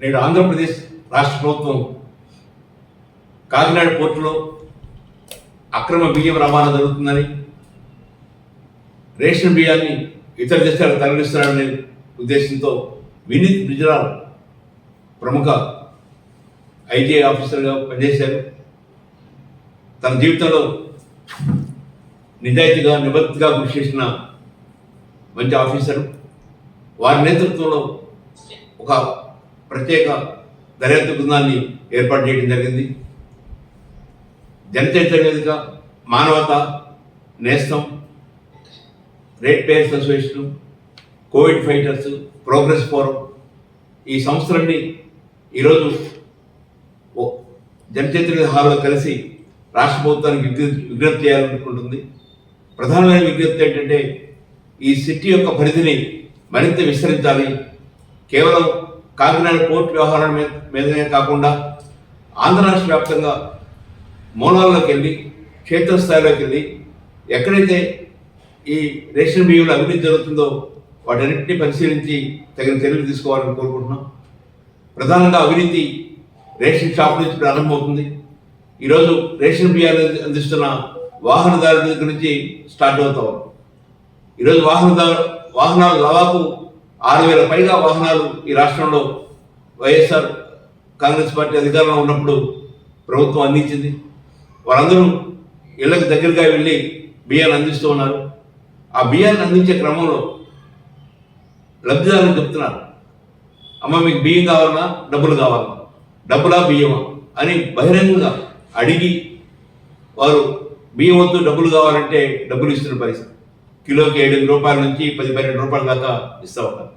నేడు ఆంధ్రప్రదేశ్ రాష్ట్ర ప్రభుత్వం కాకినాడ పోర్టులో అక్రమ బియ్యం రవాణా జరుగుతుందని రేషన్ బియ్యాన్ని ఇతర దేశాలకు తరలిస్తున్నారనే ఉద్దేశంతో వినీత్ గుజరాల్ ప్రముఖ ఐటీ ఆఫీసర్గా పనిచేశారు. తన జీవితంలో నిజాయితీగా నిబద్ధగా కృషి చేసిన మంచి ఆఫీసరు. వారి నేతృత్వంలో ఒక ప్రత్యేక దర్యాప్తు బృందాన్ని ఏర్పాటు చేయడం జరిగింది. జనచైతన్య వేదిక మానవత నేస్తం rate payers association Covid fighters progress forum ఈ సంస్థలన్నీ ఈరోజు ఓ జనచైతన్య హాల్లో కలిసి రాష్ట్ర ప్రభుత్వానికి విజ్ఞప్తి చేయాలనుకుంటుంది. ప్రధానమైన విజ్ఞప్తి ఏంటంటే ఈ సిటీ యొక్క పరిధిని మరింత విస్తరించాలి. కేవలం కాకినాడ పోర్ట్ వ్యవహారాల మీదనే కాకుండా ఆంధ్ర రాష్ట్ర వ్యాప్తంగా మూలాల్లోకి వెళ్ళి క్షేత్రస్థాయిలోకి వెళ్ళి ఎక్కడైతే ఈ రేషన్ బియ్యంలో అభివృద్ధి జరుగుతుందో వాటన్నింటినీ పరిశీలించి తగిన చర్యలు తీసుకోవాలని కోరుకుంటున్నాం. ప్రధానంగా అవినీతి రేషన్ షాప్ నుంచి ప్రారంభమవుతుంది. ఈరోజు రేషన్ బియ్యాన్ని అందిస్తున్న వాహనదారుల దగ్గర నుంచి స్టార్ట్ అవుతాం. ఈరోజు వాహనదారు వాహనాలు దాదాపు ఆరు వేల పైగా వాహనాలు ఈ రాష్ట్రంలో వైఎస్ఆర్ కాంగ్రెస్ పార్టీ అధికారంలో ఉన్నప్పుడు ప్రభుత్వం అందించింది. వారందరూ ఇళ్ళకు దగ్గరగా వెళ్ళి బియ్యాన్ని అందిస్తూ ఉన్నారు. ఆ బియ్యాన్ని అందించే క్రమంలో లబ్ధిదారులు చెప్తున్నారు. అమ్మ మీకు బియ్యం కావాలన్నా డబ్బులు కావాలన్నా డబ్బులా బియ్యమా? అని బహిరంగంగా అడిగి వారు బియ్యం వద్దు డబ్బులు కావాలంటే డబ్బులు ఇస్తున్న పరిస్థితి. కిలోకి ఏడు రూపాయల నుంచి పది పన్నెండు రూపాయల దాకా ఇస్తూ ఉన్నారు.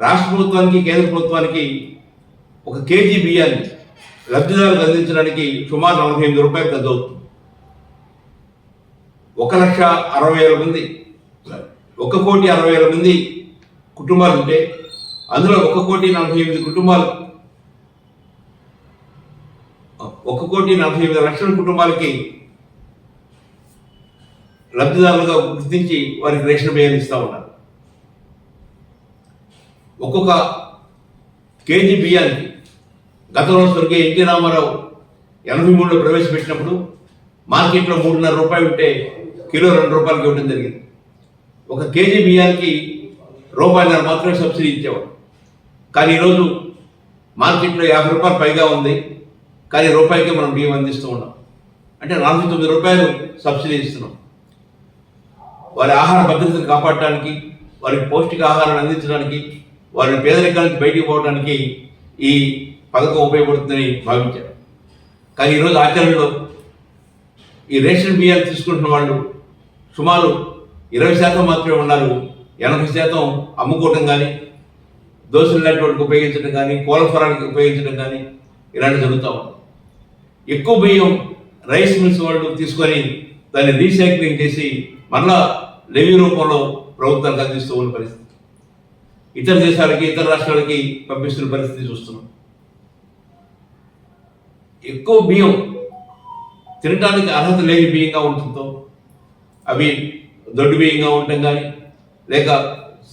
రాష్ట్ర ప్రభుత్వానికి కేంద్ర ప్రభుత్వానికి ఒక కేజీ బియ్యాన్ని లబ్ధిదారులకు అందించడానికి సుమారు నలభై ఎనిమిది రూపాయలు ఖర్చు అవుతుంది. ఒక లక్ష అరవై వేల మంది ఒక కోటి అరవై వేల మంది కుటుంబాలు ఉంటే అందులో ఒక కోటి నలభై ఎనిమిది కుటుంబాలు ఒక కోటి నలభై ఎనిమిది లక్షల కుటుంబాలకి లబ్ధిదారులుగా గుర్తించి వారికి రేషన్ బియ్యం ఇస్తూ ఉన్నారు. ఒక్కొక్క కేజీ బియ్యానికి గతంలో స్వర్గీయ ఎన్టీ రామారావు ఎనభై మూడులో ప్రవేశపెట్టినప్పుడు మార్కెట్లో మూడున్నర రూపాయలు ఉంటే కిలో రెండు రూపాయలకి ఇవ్వడం జరిగింది. ఒక కేజీ బియ్యానికి రూపాయన్నర మాత్రమే సబ్సిడీ ఇచ్చేవాడు కానీ ఈరోజు మార్కెట్లో యాభై రూపాయలు పైగా ఉంది. కానీ రూపాయికే మనం బియ్యం అందిస్తూ ఉన్నాం. అంటే నలభై తొమ్మిది రూపాయలు సబ్సిడీ ఇస్తున్నాం. వారి ఆహార భద్రతను కాపాడటానికి వారికి పౌష్టిక ఆహారాన్ని అందించడానికి వారిని పేదరికానికి బయటికి పోవడానికి ఈ పథకం ఉపయోగపడుతుందని భావించారు. కానీ ఈరోజు ఆచరణలో ఈ రేషన్ బియ్యాలు తీసుకుంటున్న వాళ్ళు సుమారు ఇరవై శాతం మాత్రమే ఉన్నారు. ఎనభై శాతం అమ్ముకోవటం కానీ దోశలు లాంటి ఉపయోగించడం కానీ కోలఫరానికి ఉపయోగించడం కానీ ఇలాంటివి జరుగుతూ ఎక్కువ బియ్యం రైస్ మిల్స్ వాళ్ళు తీసుకొని దాన్ని రీసైక్లింగ్ చేసి మళ్ళా లెవీ రూపంలో ప్రభుత్వానికి అందిస్తూ ఉన్న పరిస్థితి ఇతర దేశాలకి ఇతర రాష్ట్రాలకి పంపిస్తున్న పరిస్థితి చూస్తున్నాం ఎక్కువ బియ్యం తినడానికి అర్హత లేని బియ్యంగా ఉంటుందో అవి దొడ్డు బియ్యంగా ఉండటం కానీ లేక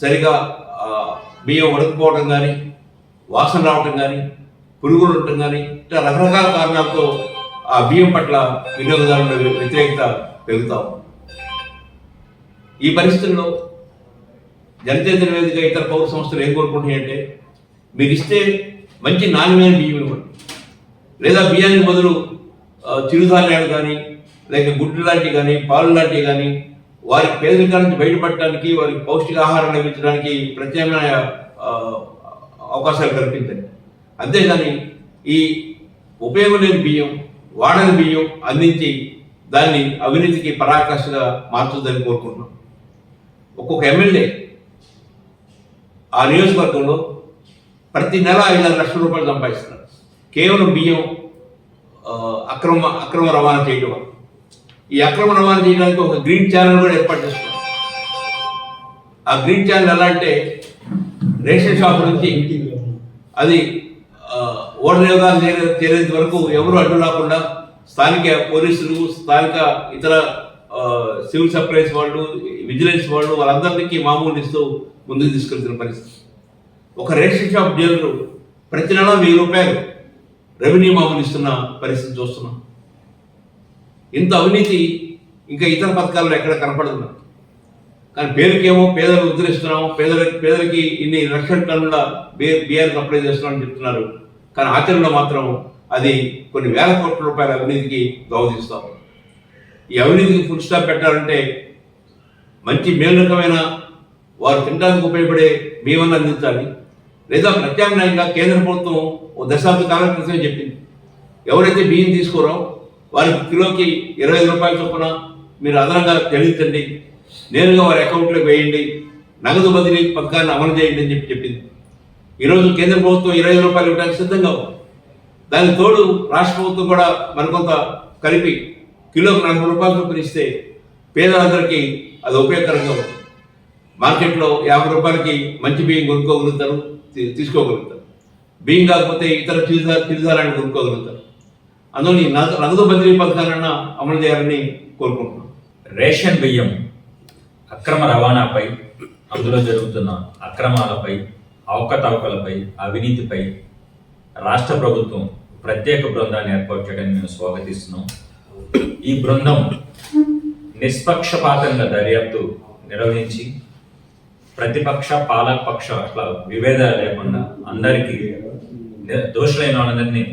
సరిగా బియ్యం ఉడకపోవడం కానీ వాసన రావటం కానీ పురుగులు ఉండటం కానీ ఇట్లా రకరకాల కారణాలతో ఆ బియ్యం పట్ల వినియోగదారుల వ్యతిరేకత పెరుగుతా ఉంది. ఈ పరిస్థితుల్లో జనచైతన్య వేదిక ఇతర పౌర సంస్థలు ఏం కోరుకుంటున్నాయంటే మీరు ఇస్తే మంచి నాణ్యమైన బియ్యం ఇవ్వండి. లేదా బియ్యానికి బదులు చిరుధాన్యాలు కానీ లేక గుడ్లు లాంటివి కానీ పాలు లాంటివి కానీ వారి పేదరికాల నుంచి బయటపడటానికి వారికి పౌష్టికాహారం లభించడానికి ప్రత్యామ్నాయ అవకాశాలు కల్పించండి అంతేగాని ఈ ఉపయోగం లేని బియ్యం వాడని బియ్యం అందించి దాన్ని అవినీతికి పరాకాష్ఠగా మార్చొద్దని కోరుకుంటున్నాం. ఒక్కొక్క ఎమ్మెల్యే ఆ నియోజకవర్గంలో ప్రతి నెల ఐదారు లక్షల రూపాయలు సంపాదిస్తున్నారు. కేవలం బియ్యం అక్రమ అక్రమ రవాణా చేయడం ఈ అక్రమ రవాణా చేయడానికి ఒక గ్రీన్ ఛానల్ కూడా ఏర్పాటు చేస్తున్నారు. ఆ గ్రీన్ ఛానల్ ఎలా అంటే రేషన్ షాప్ నుంచి అది ఆ, ఓటర్ చేరేంత వరకు ఎవరు అడ్డు రాకుండా స్థానిక పోలీసులు స్థానిక ఇతర సివిల్ సప్లైస్ వాళ్ళు విజిలెన్స్ వాళ్ళు వాళ్ళందరికీ మామూలు ఇస్తూ ముందుకు తీసుకెళ్తున్న పరిస్థితి. ఒక రేషన్ షాప్ డీలరు ప్రతి నెల వెయ్యి రూపాయలు రెవెన్యూ మామూలు ఇస్తున్న పరిస్థితి చూస్తున్నాం. ఇంత అవినీతి ఇంకా ఇతర పథకాల్లో ఎక్కడ కనపడదు కానీ పేరుకేమో పేదలు ఉద్ధరిస్తున్నాము పేదలకి పేదలకి ఇన్ని లక్షల టన్నుల బే- బియ్యాన్ని సప్లై చేస్తున్నామని చెప్తున్నారు. కానీ ఆచరణలో మాత్రం అది కొన్ని వేల కోట్ల రూపాయల అవినీతికి గౌరవిస్తాము ఈ అవినీతికి ఫుల్ స్టాప్ పెట్టాలంటే మంచి మేలురకమైన వారు తినడానికి ఉపయోగపడే బియ్యాన్ని అందించాలి. లేదా ప్రత్యామ్నాయంగా కేంద్ర ప్రభుత్వం ఓ దశాబ్ద కాలం క్రితమే చెప్పింది. ఎవరైతే బియ్యం తీసుకోరో వారికి కిలోకి ఇరవై ఐదు రూపాయల చొప్పున మీరు అదనంగా చెల్లించండి. నేరుగా వారి అకౌంట్లోకి వేయండి. నగదు బదిలీ పథకాన్ని అమలు చేయండి అని చెప్పి చెప్పింది. ఈరోజు కేంద్ర ప్రభుత్వం ఇరవై ఐదు రూపాయలు ఇవ్వడానికి సిద్ధంగా ఉంది. దానికి తోడు రాష్ట్ర ప్రభుత్వం కూడా మరికొంత కలిపి కిలోకి నలభై రూపాయలు చొప్పున ఇస్తే పేదలందరికీ అది ఉపయోగకరంగా ఉంది మార్కెట్లో యాభై రూపాయలకి మంచి బియ్యం కొనుక్కోగలుగుతారు తీసుకోగలుగుతారు. బియ్యం కాకపోతే ఇతర చిరుదా చిరుదారాన్ని కొనుక్కోగలుగుతారు. అందులో ఈ నగదు బదిలీ పథకాలన్నా అమలు చేయాలని కోరుకుంటున్నాను రేషన్ బియ్యం అక్రమ రవాణాపై అందులో జరుగుతున్న అక్రమాలపై అవకతవకలపై అవినీతిపై రాష్ట్ర ప్రభుత్వం ప్రత్యేక బృందాన్ని ఏర్పాటు చేయడానికి మేము స్వాగతిస్తున్నాం. ఈ బృందం నిష్పక్షపాతంగా దర్యాప్తు నిర్వహించి ప్రతిపక్ష పాలకపక్ష అట్లా విభేదాలు లేకుండా అందరికీ దోషులైన వాళ్ళందరినీ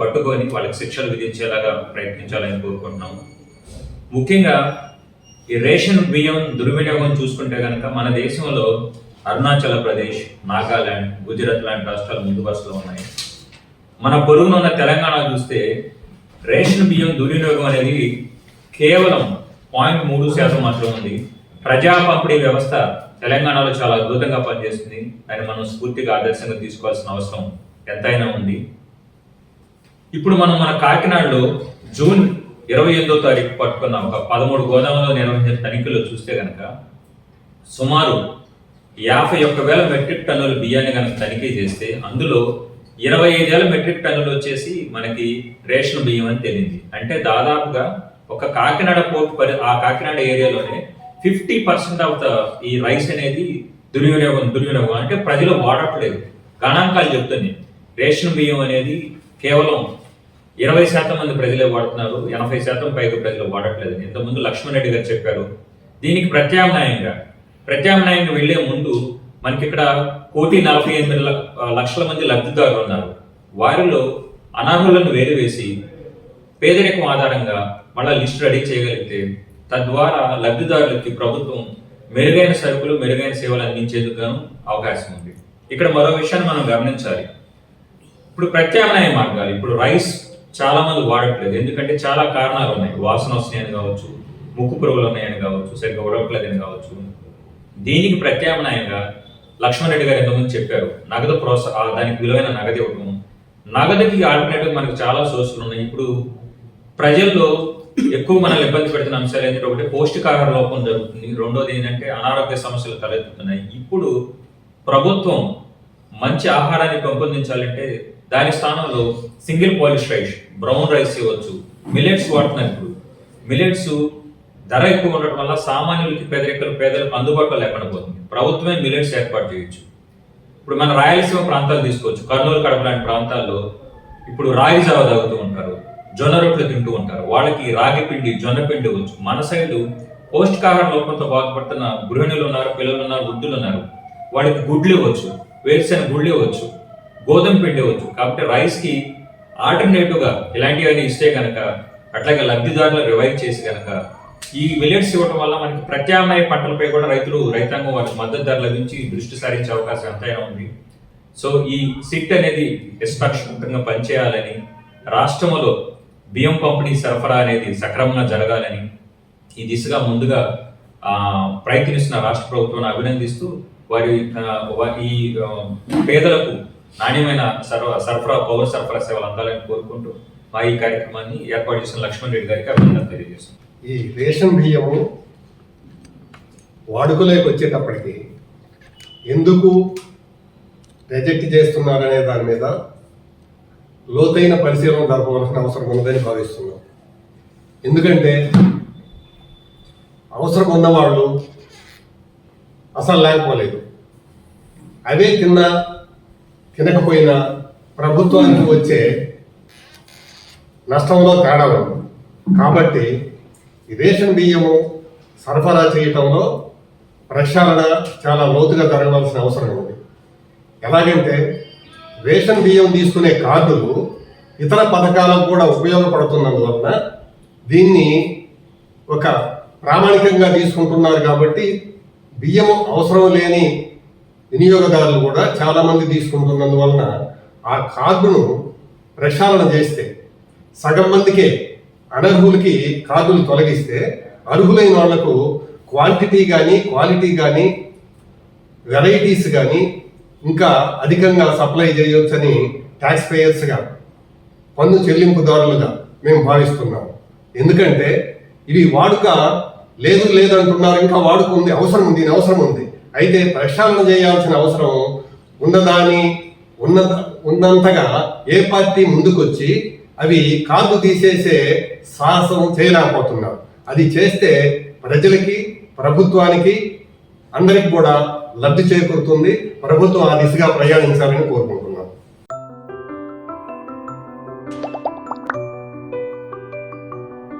పట్టుకొని వాళ్ళకి శిక్షలు విధించేలాగా ప్రయత్నించాలని కోరుకుంటున్నాము ముఖ్యంగా ఈ రేషన్ బియ్యం దుర్వినియోగం చూసుకుంటే కనుక మన దేశంలో అరుణాచల్ ప్రదేశ్ నాగాలాండ్ గుజరాత్ లాంటి రాష్ట్రాలు ముందు వరుసలో ఉన్నాయి. మన పొరుగున ఉన్న తెలంగాణ చూస్తే రేషన్ బియ్యం దుర్వినియోగం అనేది కేవలం పాయింట్ మూడు శాతం మాత్రం ఉంది. ప్రజా పంపిణీ వ్యవస్థ తెలంగాణలో చాలా అద్భుతంగా పనిచేస్తుంది. దాన్ని మనం స్ఫూర్తిగా ఆదర్శంగా తీసుకోవాల్సిన అవసరం ఎంతైనా ఉంది. ఇప్పుడు మనం మన కాకినాడలో జూన్ ఇరవై ఎనిమిదో తారీఖు పట్టుకున్న ఒక పదమూడు గోదాములో నిర్వహించిన తనిఖీలో చూస్తే కనుక సుమారు యాభై ఒక్క వేల మెట్రిక్ టన్నుల బియ్యాన్ని కనుక తనిఖీ చేస్తే అందులో ఇరవై ఐదు వేల మెట్రిక్ టన్నులు వచ్చేసి మనకి రేషన్ బియ్యం అని తెలియంది అంటే దాదాపుగా ఒక కాకినాడ పోర్ట్ పరి ఆ కాకినాడ ఏరియాలోనే ఫిఫ్టీ పర్సెంట్ ఆఫ్ ద ఈ రైస్ అనేది దుర్వినియోగం దుర్వినియోగం. అంటే ప్రజలు వాడట్లేదు. గణాంకాలు చెప్తుంది రేషన్ బియ్యం అనేది కేవలం ఇరవై శాతం మంది ప్రజలే వాడుతున్నారు. ఎనభై శాతం పైగా ప్రజలు వాడట్లేదు. ఇంతకుముందు లక్ష్మణ్ రెడ్డి గారు చెప్పారు. దీనికి ప్రత్యామ్నాయంగా ప్రత్యామ్నాయంగా వెళ్ళే ముందు మనకి ఇక్కడ కోటి నలభై ఎనిమిది లక్షల మంది లబ్ధిదారులు ఉన్నారు. వారిలో అనర్హులను వేరువేసి పేదరికం ఆధారంగా మళ్ళా లిస్ట్ రెడీ చేయగలిగితే తద్వారా లబ్ధిదారులకి ప్రభుత్వం మెరుగైన సరుకులు మెరుగైన సేవలు అందించేందుకు గాను అవకాశం ఉంది. ఇక్కడ మరో విషయాన్ని మనం గమనించాలి. ఇప్పుడు ప్రత్యామ్నాయ మార్గాలు ఇప్పుడు రైస్ చాలా మంది వాడట్లేదు. ఎందుకంటే చాలా కారణాలు ఉన్నాయి. వాసన వస్తున్నాయని కావచ్చు ముక్కు పురుగులు ఉన్నాయని కావచ్చు సరిగ్గా ఉడకలేదని కావచ్చు. దీనికి ప్రత్యామ్నాయంగా లక్ష్మణ్ రెడ్డి గారు ఎంతమంది చెప్పారు? నగదు ప్రోత్సా దానికి విలువైన నగదు ఇవ్వడం నగదుకి ఆల్టర్నేటివ్ మనకు చాలా సోర్సులు ఉన్నాయి. ఇప్పుడు ప్రజల్లో ఎక్కువ మనల్ని ఇబ్బంది పెడుతున్న అంశాలు ఏంటంటే ఒకటి పౌష్టికాహార లోపం జరుగుతుంది. రెండోది ఏంటంటే అనారోగ్య సమస్యలు తలెత్తుతున్నాయి. ఇప్పుడు ప్రభుత్వం మంచి ఆహారాన్ని పెంపొందించాలంటే దాని స్థానంలో single polish rice brown rice ఇవ్వచ్చు. మిలెట్స్ వాడుతున్నారు ఇప్పుడు. మిలెట్స్ ధర ఎక్కువ ఉండటం వల్ల సామాన్యులకి పేదరికలు పేదలకు అందుబాటులో లేకుండా పోతుంది. ప్రభుత్వమే మిలెట్స్ ఏర్పాటు చేయొచ్చు. ఇప్పుడు మన రాయలసీమ ప్రాంతాలు తీసుకోవచ్చు. కర్నూలు కడప లాంటి ప్రాంతాల్లో ఇప్పుడు రాగి జావ తాగుతూ ఉంటారు. జొన్న రొట్టెలు తింటూ ఉంటారు. వాళ్ళకి రాగి పిండి జొన్న పిండి వచ్చు మన సైడు పౌష్టికాహార లోపంతో బాధపడుతున్న గృహిణులు ఉన్నారు పిల్లలు ఉన్నారు వృద్ధులు ఉన్నారు. వాళ్ళకి గుడ్లు ఇవ్వచ్చు వేరుశెనగ గుడ్లు ఇవ్వచ్చు గోధుమ పిండి ఇవ్వచ్చు. కాబట్టి రైస్కి ఆల్టర్నేటివ్గా ఇలాంటివన్నీ ఇస్తే కనుక అట్లాగే లబ్ధిదారులు రివైవ్ చేసి కనుక ఈ మిలెట్స్ ఇవ్వడం వల్ల మనకి ప్రత్యామ్నాయ పంటలపై కూడా రైతులు రైతాంగం వారికి మద్దతు ధర లభించి దృష్టి సారించే అవకాశం ఎంతైనా ఉంది. సో ఈ సిట్ అనేది నిష్పక్షపాతంగా పనిచేయాలని రాష్ట్రంలో బియ్యం పంపిణీ సరఫరా అనేది సక్రమంగా జరగాలని ఈ దిశగా ముందుగా ప్రయత్నిస్తున్న రాష్ట్ర ప్రభుత్వాన్ని అభినందిస్తూ వారి ఈ పేదలకు నాణ్యమైన సరఫరా సరఫరా పౌర సరఫరా సేవలు అందాలని కోరుకుంటూ మా ఈ కార్యక్రమాన్ని ఏర్పాటు చేసిన లక్ష్మణ్ రెడ్డి గారికి అభినందనలు తెలియజేస్తున్నాం ఈ రేషన్ బియ్యము వాడుకలోకి వచ్చేటప్పటికి ఎందుకు రిజెక్ట్ చేస్తున్నారనే దాని మీద లోతైన పరిశీలన జరపవలసిన అవసరం ఉన్నదని భావిస్తున్నాం. ఎందుకంటే అవసరం ఉన్నవాళ్ళు అసలు లేకపోలేదు. అవే తిన్నా తినకపోయినా ప్రభుత్వానికి వచ్చే నష్టంలో తేడా ఉంది. కాబట్టి రేషన్ బియ్యము సరఫరా చేయటంలో ప్రక్షాళన చాలా లోతుగా జరగవలసిన అవసరం ఉంది. ఎలాగంటే రేషన్ బియ్యం తీసుకునే కార్డులు ఇతర పథకాలకు కూడా ఉపయోగపడుతున్నందువలన దీన్ని ఒక ప్రామాణికంగా తీసుకుంటున్నారు కాబట్టి బియ్యం అవసరం లేని వినియోగదారులు కూడా చాలామంది తీసుకుంటున్నందువలన ఆ కార్డును ప్రక్షాళన చేస్తే సగం మందికే అనర్హులకి కార్డులు తొలగిస్తే అర్హులైన వాళ్ళకు క్వాంటిటీ కానీ క్వాలిటీ కానీ వెరైటీస్ కానీ ఇంకా అధికంగా సప్లై చేయొచ్చని ట్యాక్స్ పేయర్స్గా పన్ను చెల్లింపుదారులుగా మేము భావిస్తున్నాం. ఎందుకంటే ఇవి వాడుక లేదు లేదంటున్నారు ఇంకా వాడుక ఉంది అవసరం ఉంది అవసరం ఉంది. అయితే ప్రక్షాళన చేయాల్సిన అవసరం ఉన్నదాని ఉన్న ఉన్నంతగా ఏ పార్టీ ముందుకొచ్చి అవి కార్డు తీసేసే సాహసం చేయలేకపోతున్నారు అది చేస్తే ప్రజలకి ప్రభుత్వానికి అందరికి కూడా లబ్ధి చేకూరుతుంది. ప్రభుత్వం ఆ దిశగా ప్రయాణించాలని కోరుకుంటున్నాం.